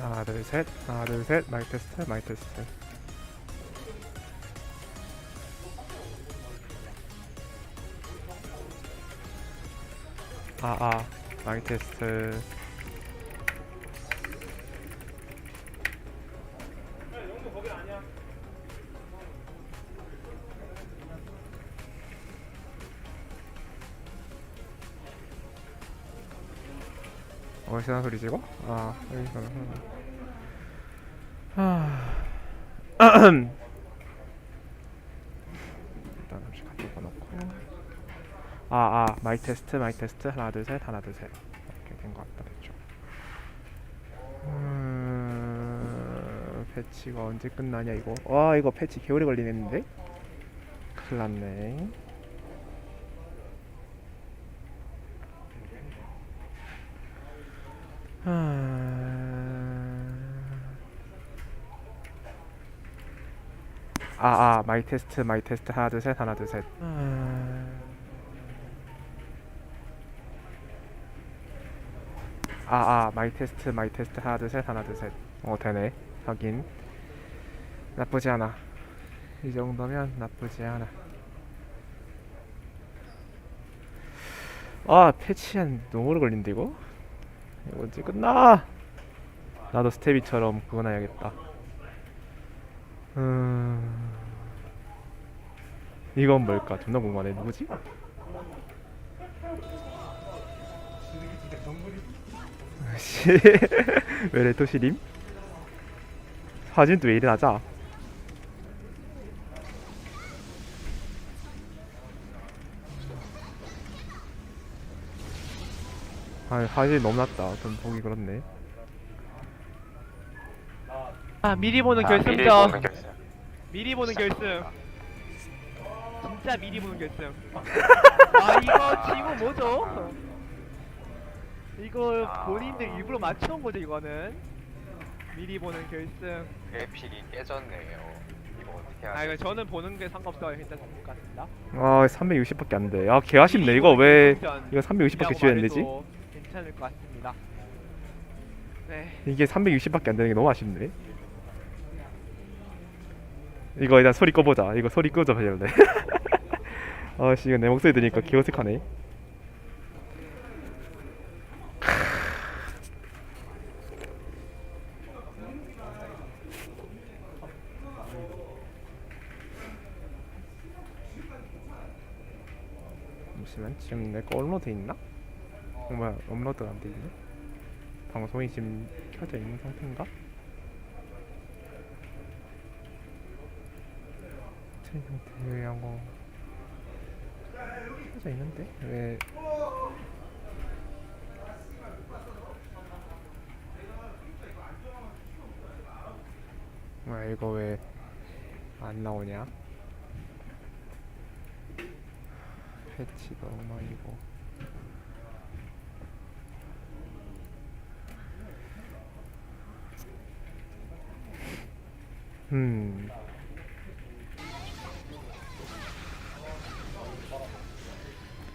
하나 둘셋. 하나 둘셋. 마이 테스트 마이 테스트. 아아. 마이 테스트. 어디서 나 소리 지고? 아 여기서. 아 일단 잠시 가져가 놓고. 아아 마이 테스트 마이 테스트. 하나 둘 셋 하나 둘셋. 이렇게 된 것 같다 됐죠? 음 패치가 언제 끝나냐 이거? 와 이거 패치 개오래 걸리겠는데? 큰일 났네 아아 마이 테스트 마이 테스트. 하나 둘 셋 하나 둘셋. 아아 마이 테스트 마이 테스트. 하나 둘 셋 하나 둘셋어 되네. 확인. 나쁘지 않아. 이 정도면 나쁘지 않아. 아 패치 한 너무 오래 걸린데 이거? 이거 언제 끝나? 나도 스테비처럼 그거나 해야겠다. 음... 이건 뭘까? 존나 궁금하네. 누구지? 씨, 왜 레토시림? 사진도 왜 이리 낮아? 아, 사진 너무 낮다. 좀 보기 그렇네. 아 미리 보는 아, 미리 결승전 보는 결승. 미리 보는 결승 진짜 미리 보는 결승 아 이거 지금 뭐죠? 이거 아. 본인들 일부러 맞춰온 거죠 이거는 미리 보는 결승 그래픽이 깨졌네요. 이거 어떻게 아 하지? 이거 저는 보는 게 상관없어요 괜찮을 것 같습니다 아, 360밖에 안 돼. 아, 개 아쉽네. 이거 왜 이거 360밖에 이라고 지어야 되지? 괜찮을 것 같습니다 네 이게 360밖에 안 되는 게 너무 아쉽네. 이거 일단 소리 꺼보자. 이거 소리 끄자 해야돼. 아씨 이거 내 목소리 들으니까 개어색하네. 잠시만 지금 내 거 업로드 있나? 어, 뭐야 업로드가 안돼 있네. 방송이 지금 켜져 있는 상태인가? 트레이닝 대회하고 켜져 있는데 왜? 뭐야 이거 왜 안 나오냐? 패치 너무 많이 고. 음.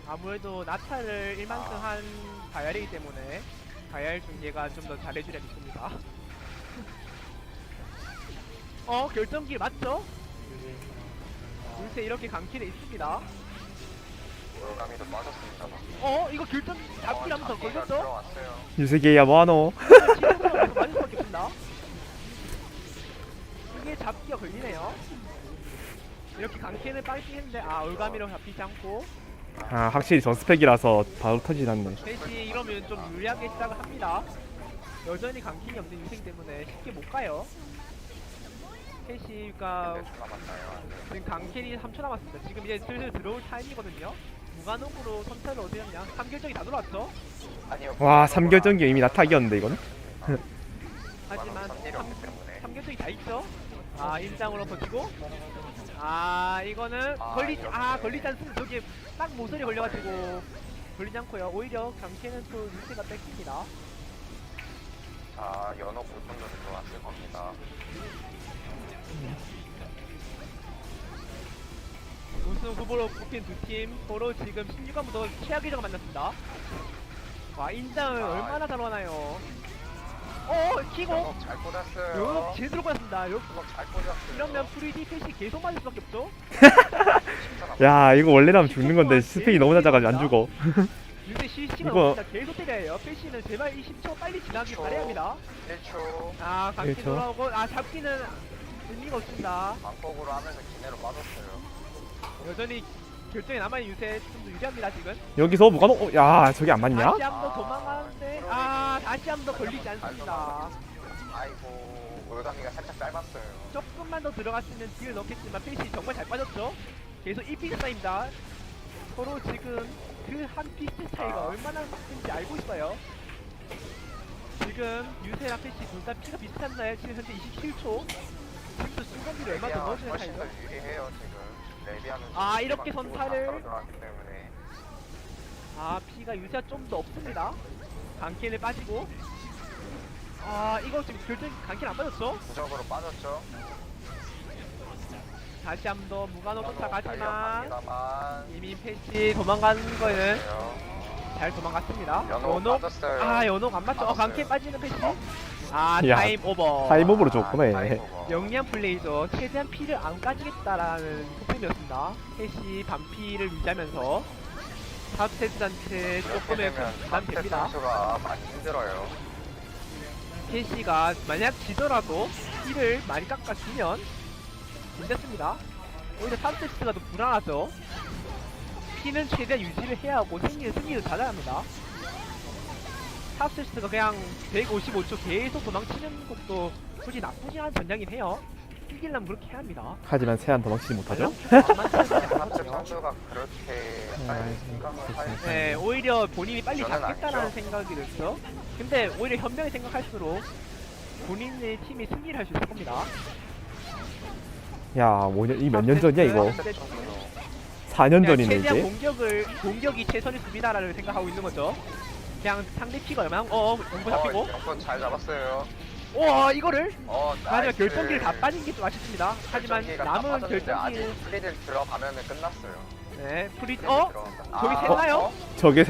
아무래도 나타를 1만승 한 바야리기 때문에 바야리 중계가 좀 더 잘해주려겠습니다 어 결정기 맞죠? 요새 이렇게 강킬에 있습니다 빠졌습니다. 어 이거 결정 잡기라면서 어, 걸렸어? 들어왔어요. 유세계야 뭐하노? 맞을 수밖에 없습니다 이게 잡기가 걸리네요 이렇게 강킬을 빨리 했는데 아 올가미로 잡히지 않고 아 확실히 전 스펙이라서 바로 터지지 않네. 셋이 이러면 좀 유리하게 시작을 합니다. 여전히 강킹이 없는 유생 때문에 쉽게 못 가요. 남았나요? 지금 강킬이 3초 남았습니다. 지금 이제 슬슬 들어올 타임이거든요. 무관옥으로 선택을 어떻게 했냐? 3결정이 다 들어왔죠? 와 3결정기 이미 나타기였는데 이거는? 하지만 삼일이 없기 때문에. 3결정이 다 있죠? 아, 임장으로 버티고. 아, 이거는 아, 걸리지, 이렇게. 아, 걸리지 않습니다. 저기 딱 모서리 걸려가지고. 걸리지 않고요. 오히려 강캐는 또 유세가 뺏깁니다. 자, 연어 골품도 들어왔을 겁니다. 우승 후보로 뽑힌 두 팀 서로 지금 16강부터 최악의 적을 만났습니다. 와 인장을 아, 얼마나 잘 와나요? 어 키고 잘 꽂았어요. 요거 제대로 받았습니다. 요 연옥 잘 꽂았어요. 이러면 프리디 패시 계속 맞을 수밖에 없죠. 야 이거 원래라면 죽는 건데 스펙이 너무 낮아가지고 안 죽어 요새 실시간 이거- 없습니다. 계속 때려요. 패시는 제발 20초 빨리 지나길 바라야 합니다. 1초 아 강기 그렇죠. 돌아오고 아 잡기는 의미가 없습니다. 방콕으로 하면서 기내로 빠졌어요. 여전히 결정이 남아있는 유세 좀더 유리합니다 지금. 여기서 무관호 어, 야 저게 안 맞냐? 다시 한 번 도망가는데 아 다시 한 번 걸리지 않습니다. 아이고 올가미가 살짝 짧았어요. 조금만 더 들어갔으면 딜을 넣겠지만 페이시 정말 잘 빠졌죠. 계속 1피스 차이입니다. 서로 지금 그 한 피스 차이가 얼마나 큰지 알고 있어요. 지금 유세랑 페이시 둘 다 피가 비슷한나요? 지금 현재 27초. 지금도 순간기를 얼마 더 넣어주는 훨씬 차이죠? 더 유리해요 지금. 레비아는 아, 이렇게 때문에 아 피가 유세가 좀 더 없습니다. 강캔을 빠지고. 아 이거 지금 결정 강캔 안 빠졌죠? 무적으로 빠졌죠. 다시 한 번 무관호 쫓아 가지만 달려갑니다만 이미 패시 도망가는 거는. 잘 도망갔습니다. 연옥 연옥 빠졌어요. 아 연옥 안 맞죠? 어. 강캐 빠지는 패시. 아 야, 타임 오버. 타임 오버로 아, 줬구나 얘 타임오버. 영리한 플레이죠. 최대한 피를 안 까지겠다라는 소품이었습니다. 패시 반피를 유지하면서 이렇게 조금의 부담 됩니다. 선수가 많이 힘들어요. 패시가 만약 지더라도 피를 많이 깎아주면 괜찮습니다. 오히려 사테스가 더 불안하죠. 피는 최대한 유지를 해야 하고 승리는 승리를 잘해야 합니다. 탑세스가 그냥 155초 계속 도망치는 것도 솔직히 나쁘지 않은 전략이긴 해요. 이기려면 그렇게 해야 합니다. 하지만 세안 도망치지 못하죠? 박태 선수가 그렇게 아, 빨리 생각을 할 네, 오히려 본인이 빨리 저는 잡겠다라는 아니죠. 생각이 들죠. 근데 오히려 현명히 생각할수록 본인의 팀이 승리를 할 수 있을 겁니다. 야 5년 이 몇 년 전이야 이거 박태 선수로 4년 전이네 그냥 최대한 이제 공격을 공격이 최선의 수비다라는 생각하고 있는 거죠. 그냥 상대 피가 얼마나 어 공부 잡히고 어, 연권 잘 잡았어요. 와 이거를 어, 마지막 나이스. 결정기를 다 빠진 게 좀 아쉽습니다. 하지만 결정기가 다 남은 빠졌는데 결정기 아직 프리딜 들어가면 끝났어요. 네 프리 프리딜 어 들어간다. 저기 아, 샜나요? 어? 저게.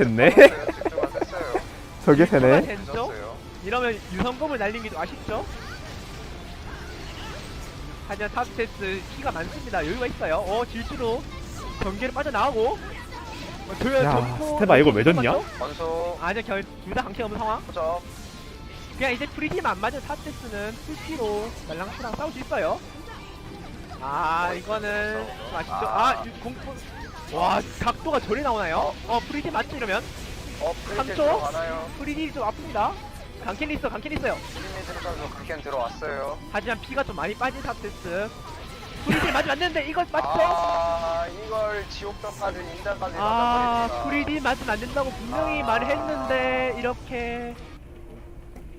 집중을 했어요. 저게 새네 됐죠? 늦었어요. 이러면 유성검을 날린 게 좀 아쉽죠? 하지만 탑스테스 키가 많습니다. 여유가 있어요. 어 질주로 경기를 빠져나오고 어, 저- 야, 스테바 이걸 왜 졌냐? 맞죠? 원수 아니요 둘다 강체 없는 상황. 후적 그냥 이제 프리팀 안 맞은 탑스테스는 풀피로 말랑스랑 싸울 수 있어요. 아 이거는 좀 아쉽죠? 아 유- 공포 와 각도가 저리 나오나요? 어 프리팀 맞죠 이러면? 어 프리딜 삼초? 들어가나요? 프리딜이 좀 아픕니다. 강캔 있어 강캔 있어요. 신민승 선수 극현 들어왔어요. 하지만 피가 좀 많이 빠진 탑테스 프리딜 맞으면 안 되는데 이걸 맞죠? 아 이걸 지옥전까지 인장까지 아 맞아버립니다. 프리딜 맞으면 안 된다고 분명히 아. 말을 했는데 이렇게.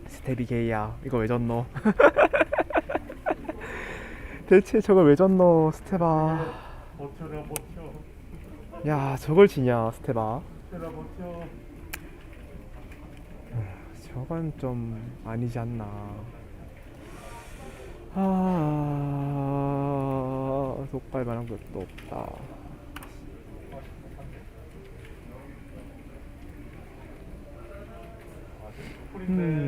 스텝이 게이야. 이거 왜 졌노? 대체 저걸 왜 졌노 스테바? 버텨라 버텨. 야 저걸 지냐 스테바? 버텨라 버텨. 저건 좀 아니지 않나 아 속발 만한 것도 없다. 음...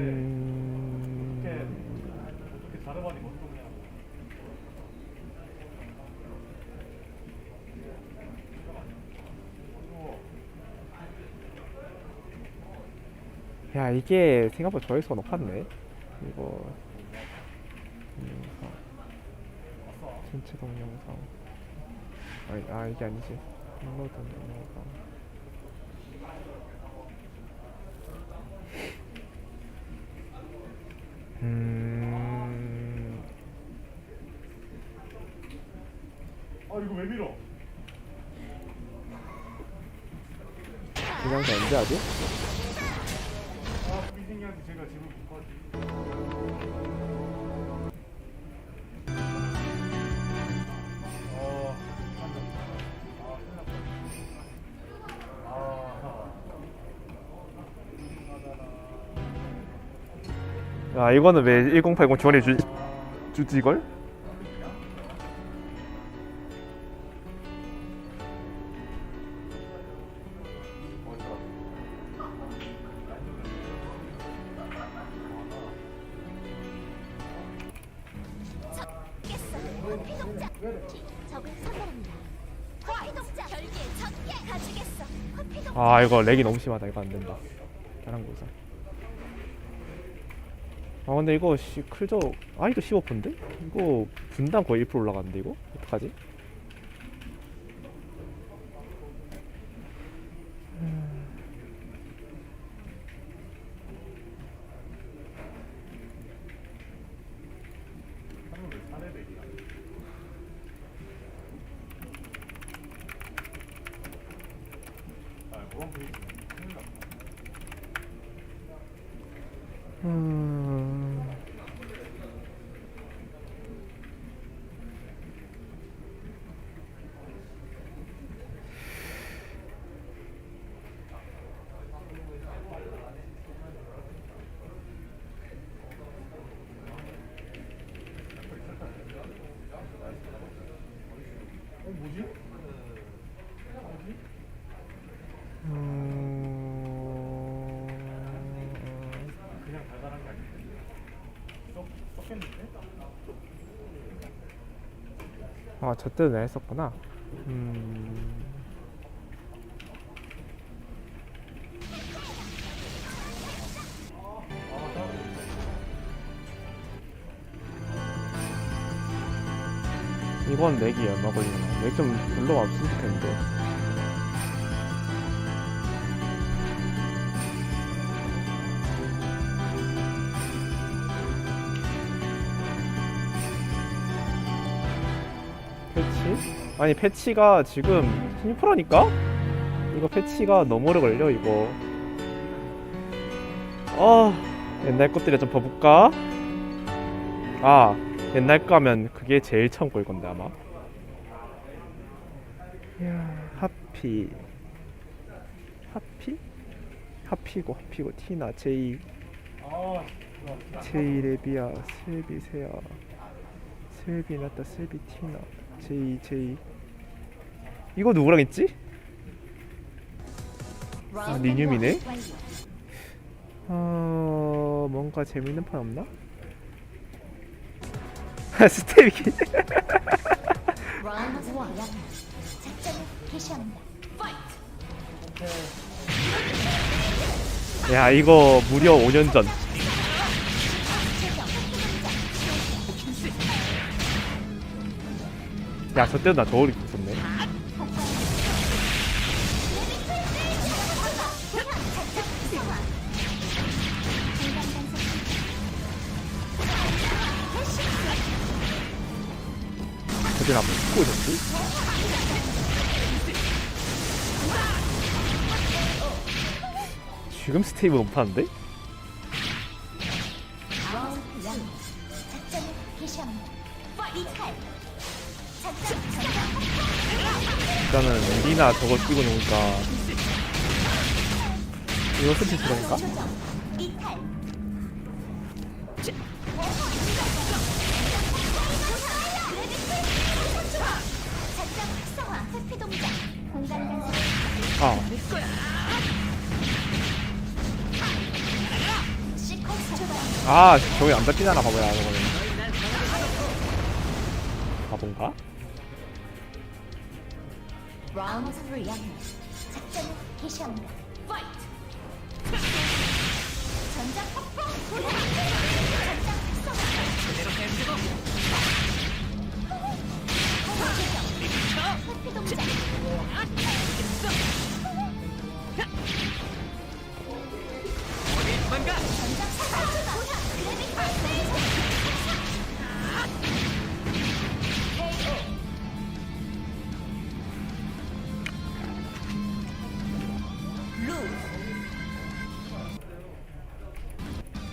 야 이게 생각보다 조회수가 높았네. 이거 동영상 전체 동영상. 아니, 아 이게 아니지. 업로드 동영상. 음... 아 이거 왜 밀어? 동영상 언제 하지? 아 삐생이한테 제가 집을 못 가지 야 이거는 왜 1080 지원해 주, 주지 이걸? 아 이거 렉이 너무 심하다. 이거 안 된다. 다른 곳에 아 근데 이거 씨 클저 아이도 15%인데? 이거 분당 거의 1% 올라가는데 이거? 어떡하지? 한국에 4레벨이야. 아, 뭐한 페이지 큰일 났다. 음... 어, 뭐지? 음... 그냥 달달한 게 아닌데. 썩, 썩겠는데? 아, 저 때는 내 했었구나. 음. 이건 렉이 얼마 걸리나? 렉좀 별로 텐데. 패치? 아니 패치가 지금 16%니까? 이거 패치가 너무 오래 걸려 이거 아 옛날 것들에 좀 봐볼까? 아 옛날 거면 그게 제일 처음 걸 건데 아마 이야 하피 하피? 하피고 하피고 티나 제이 제이 레비아 슬비 세아 슬비 나타 슬비 티나 제이 제이 이거 누구랑 했지? 아 리뉴미네? 어 뭔가 재밌는 판 없나? 스테이키 라운드 1 작전을 개시합니다. 야 이거 무려 5년 전 야, 저 때도 나 저울 입고 있었네. 저때 나뭐 입고 있었지? 지금 스테이브 높았는데? 일단은 리나 저거 끼고 노니까. 이거 간섭 아, 아 저기 안 잡히잖아 바보야 저거는 바본가? 라운드 3 작전을 개시합니다. 전장 폭풍 전장 활성화 회피 동작 전장 활성화 그래픽 루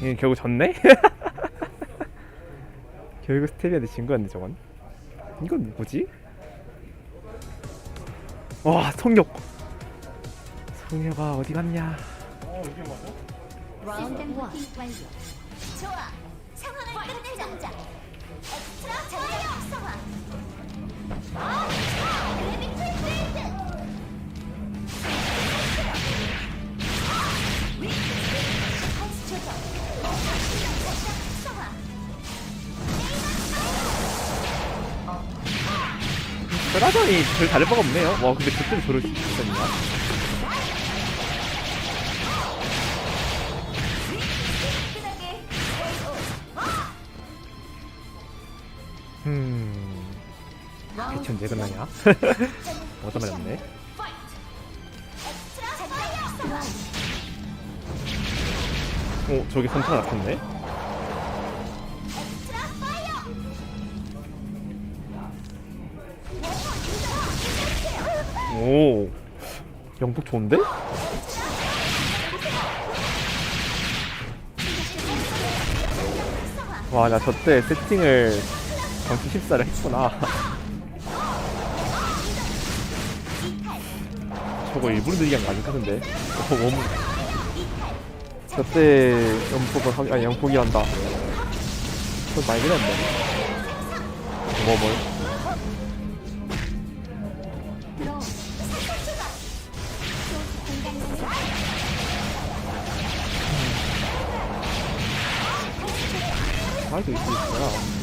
얘 결국 졌네? 결국 스테비한테 진 거였네 저건 이건 누구지? 와 성욕 성욕아 어디 갔냐 어, 이게 맞아? 라운드 1 완료. 좋아. 상황을 끝내자. 쓰라전이 별 다를 바가 없네요. 와 근데 그때 저럴 수 있었냐? 음. 대천 왜 그러냐? 어떤 말렸네. 오 저기 선타 같은데? 오, 영국 좋은데? 와, 나 저때 세팅을 방금 14를 했구나. 저거 일부러 느리게 한거 아닌가 근데? 어, 너무. 저때 연폭을 하기, 아니, 연폭이란다. 그건 많이 느렸네. 뭐, 뭘. 있을 거야.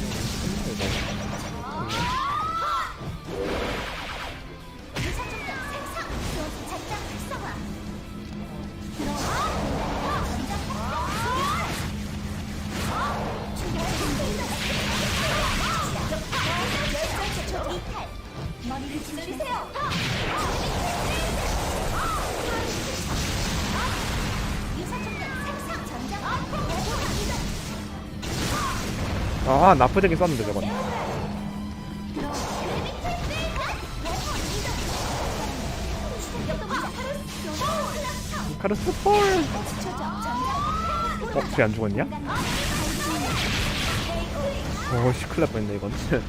아, 나쁘게 썼는데, 저건. 카르스 폴! 어, 쟤안 죽었냐? 오, 씨, 큰일 날 뻔했네, 이건.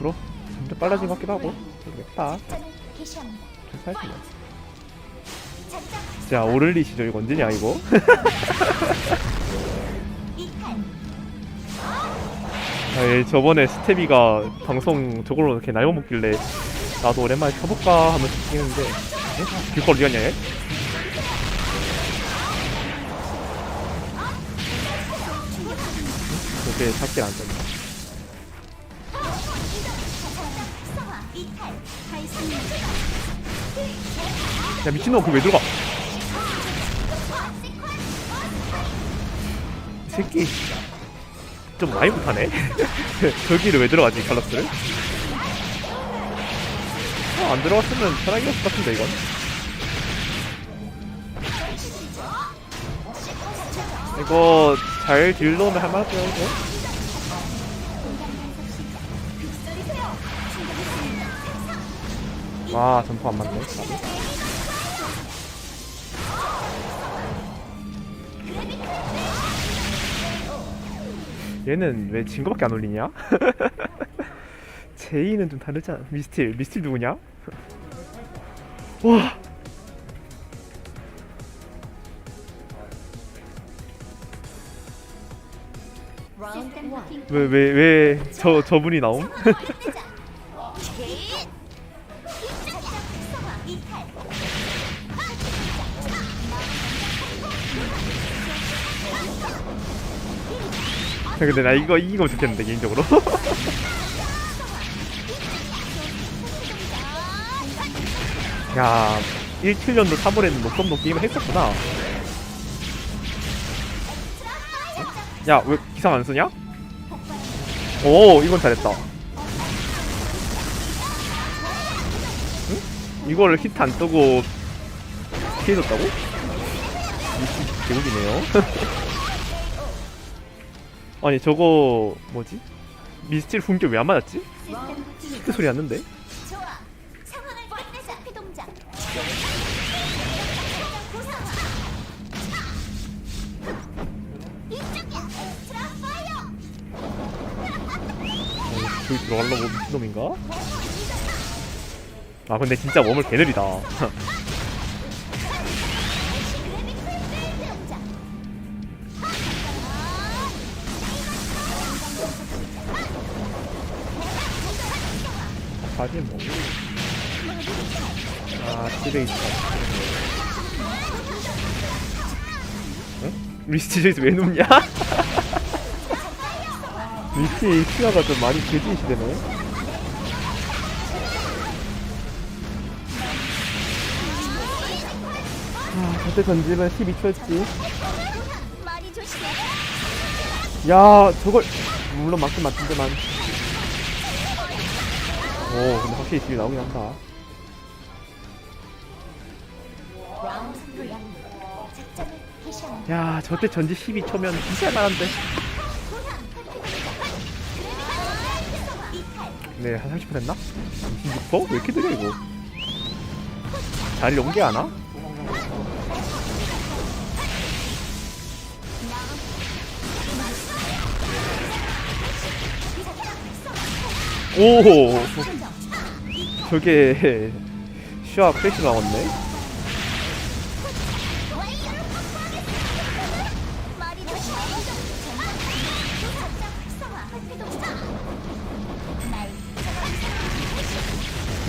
22%? 점점 빨라진 것 같기도 하고. 모르겠다. 저는 개시합니다. 좀 살지 뭐. 전장 자, 오를리 시절 이거 언제냐, 이거? 아, 예, 저번에 스테비가 방송 저걸로 이렇게 날고 먹길래 나도 오랜만에 켜볼까 하면서 찍는데 에? 길걸 어디 갔냐 얘? 이렇게 잡길 안. 발생. 야 미친놈 그왜 들어가 이 새끼 좀 많이 못하네. 저기를 왜 들어가지 칼락스를? 어, 안 들어갔으면 편하게 했을 것 같은데 이건. 이거 잘 딜러면 할만하죠 이거? 와 점프 안 맞네 얘는 왜 진 거밖에 안 올리냐? 제이는 좀 다르잖아 미스틸 미스틸 누구냐? 와. 왜 왜 왜 저 저분이 나옴? 근데 나 이거 이기고 좋겠는데 개인적으로 야 1킬년도 3월에는 녹점도 게임을 했었구나 야 왜 기상 안 쓰냐? 오 이건 잘했다 응? 이거를 히트 안 뜨고 피해줬다고? 미친 개국이네요 아니 저거 뭐지? 미스틸 훈계 왜 안 맞았지? 히트 소리 났는데? 좋아. 상황을 끝내자. 피동작. 고상화. 이쪽이야. 트라파이어. 어, 저기 들어가려고 미친놈인가? 아 근데 진짜 웜을 개느리다 사실 뭐. 아, 집에 있다. 응? 미스티 저기서 왜 눕냐? 미스티 시야가 좀 많이 개진시 되네. 아, 그때 던지면 12초였지. 많이 조심해. 야, 저걸, 물론 맞긴 맞던데만. 오 근데 확실히 집이 나오긴 한다 라운드 3 작전을 개시합니다. 야 저때 전지 12초면 진짜 많은데 고향 회피 동작. 네, 한 30% 했나? 26%? 왜 이렇게 느려, 이거? 자리 연계 하나? 오! 저게, 슈아 크래시 나왔네?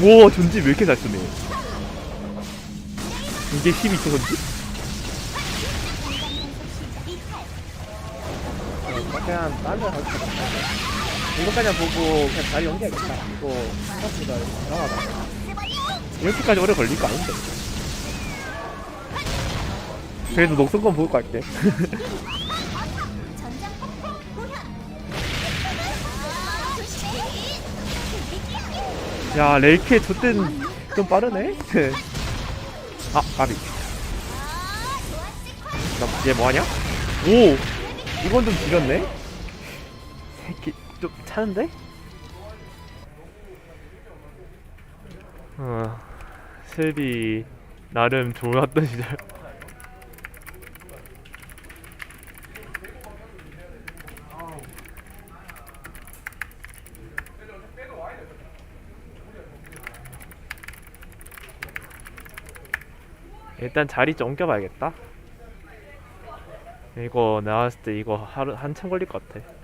우와, 전지 왜 이렇게 잘 쓰네? 이게 12초 전지? 그냥 딴데 가서 그냥 보고 그냥 자리 연기하겠다. 이거 생각보다 이상하다. 이렇게까지 오래 걸릴 거 아닌데. 그래도 녹슨건 보고 갈게. 야, 레이케 저땐 좀 빠르네? 아, 까비. 나, 얘 뭐하냐? 오! 이건 좀 길었네? 차는데? 어, 셀비, 나름 좋았던 시절. 일단 자리 좀 옮겨봐야겠다. 이거 나왔을 때 이거 하루 한참 걸릴 것 같아.